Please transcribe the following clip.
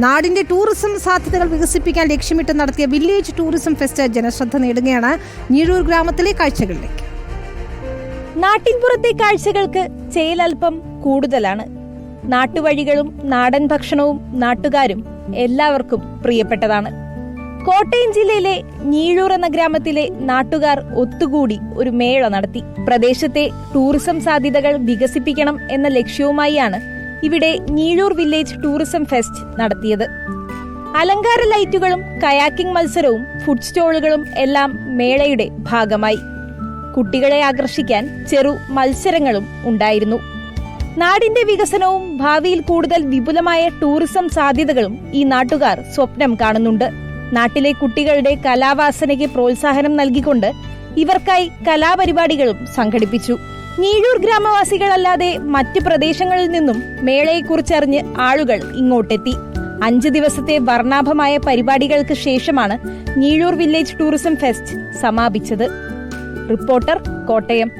നാടിന്റെ ടൂറിസം സാധ്യതകൾ വികസിപ്പിക്കാൻ ലക്ഷ്യമിട്ട് നടത്തിയ വില്ലേജ് ടൂറിസം ഫെസ്റ്റ് ജനശ്രദ്ധ നേടുകയാണ് ഞീഴൂർ ഗ്രാമത്തിലെ കാഴ്ചകളിലേക്ക്. നാട്ടിൻപുറത്തെ കാഴ്ചകൾക്ക് ചേലൽപ്പം കൂടുതലാണ്. നാട്ടുവഴികളും നാടൻ ഭക്ഷണവും നാട്ടുകാരും എല്ലാവർക്കും പ്രിയപ്പെട്ടതാണ്. കോട്ടയം ജില്ലയിലെ ഞീഴൂർ എന്ന ഗ്രാമത്തിലെ നാട്ടുകാർ ഒത്തുകൂടി ഒരു മേള നടത്തി. പ്രദേശത്തെ ടൂറിസം സാധ്യതകൾ വികസിപ്പിക്കണം എന്ന ലക്ഷ്യവുമായാണ് ഇവിടെ ഞീഴൂർ വില്ലേജ് ടൂറിസം ഫെസ്റ്റ് നടത്തിയത്. അലങ്കാര ലൈറ്റുകളും കയാക്കിംഗ് മത്സരവും ഫുഡ് സ്റ്റോളുകളും എല്ലാം മേളയുടെ ഭാഗമായി. കുട്ടികളെ ആകർഷിക്കാൻ ചെറു മത്സരങ്ങളും ഉണ്ടായിരുന്നു. നാടിന്റെ വികസനവും ഭാവിയിൽ കൂടുതൽ വിപുലമായ ടൂറിസം സാധ്യതകളും ഈ നാട്ടുകാർ സ്വപ്നം കാണുന്നുണ്ട്. നാട്ടിലെ കുട്ടികളുടെ കലാവാസനയ്ക്ക് പ്രോത്സാഹനം നൽകിക്കൊണ്ട് ഇവർക്കായി കലാപരിപാടികളും സംഘടിപ്പിച്ചു. നീഴൂർ ഗ്രാമവാസികളല്ലാതെ മറ്റ് പ്രദേശങ്ങളിൽ നിന്നും മേളയെക്കുറിച്ചറിഞ്ഞ് ആളുകൾ ഇങ്ങോട്ടെത്തി. അഞ്ച് ദിവസത്തെ വർണാഭമായ പരിപാടികൾക്ക് ശേഷമാണ് ഞീഴൂർ വില്ലേജ് ടൂറിസം ഫെസ്റ്റ് സമാപിച്ചത്. റിപ്പോർട്ടർ കോട്ടയം.